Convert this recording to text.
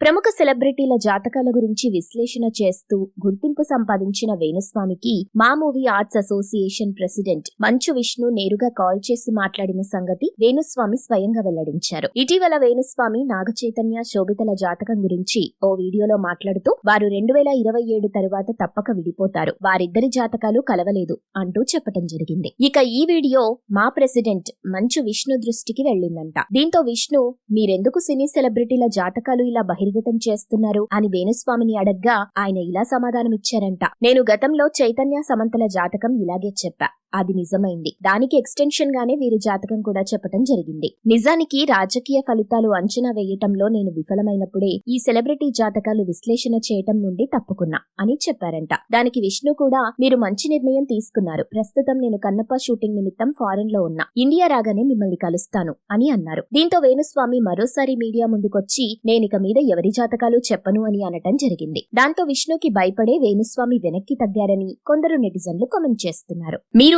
ప్రముఖ సెలబ్రిటీల జాతకాల గురించి విశ్లేషణ చేస్తూ గుర్తింపు సంపాదించిన వేణుస్వామికి మా movie arts association president Manchu Vishnu నేరుగా కాల్ చేసి మాట్లాడిన సంగతి వేణుస్వామి స్వయంగా వెల్లడించారు. ఇటీవల వేణుస్వామి నాగచైతన్య శోభితల జాతకం గురించి ఓ వీడియోలో మాట్లాడుతూ వారు రెండు వేల ఇరవై ఏడు తరువాత తప్పక విడిపోతారు. వారిద్దరి జాతకాలు కలవలేదు అంటూ చెప్పటం జరిగింది. ఇక ఈ వీడియో మా ప్రెసిడెంట్ మంచు విష్ణు దృష్టికి వెళ్ళిందంట. దీంతో విష్ణు మీరెందుకు సినీ సెలబ్రిటీల జాతకాలు ఇలా బహిర్ బహిర్గతం చేస్తున్నారు అని వేణుస్వామిని అడగ్గా ఆయన ఇలా సమాధానమిచ్చారంట. నేను గతంలో చైతన్య సమంతల జాతకం ఇలాగే చెప్పా. అది నిజమైంది. దానికి ఎక్స్టెన్షన్ గానే వీరి జాతకం కూడా చెప్పటం జరిగింది. నిజానికి రాజకీయ ఫలితాలు అంచనా వేయటంలో నేను విఫలమైనప్పుడే ఈ సెలబ్రిటీ జాతకాలు విశ్లేషణ చేయటం నుండి తప్పుకున్నా అని చెప్పారంట. దానికి విష్ణు కూడా మీరు మంచి నిర్ణయం తీసుకున్నారు. ప్రస్తుతం నేను కన్నప్ప షూటింగ్ నిమిత్తం ఫారెన్లో ఉన్నా. ఇండియా రాగానే మిమ్మల్ని కలుస్తాను అని అన్నారు. దీంతో వేణుస్వామి మరోసారి మీడియా ముందుకొచ్చి నేనిక మీద ఎవరి జాతకాలు చెప్పను అని అనటం జరిగింది. దాంతో విష్ణుకి భయపడే వేణుస్వామి వెనక్కి తగ్గారని కొందరు నెటిజన్లు కామెంట్ చేస్తున్నారు. మీరు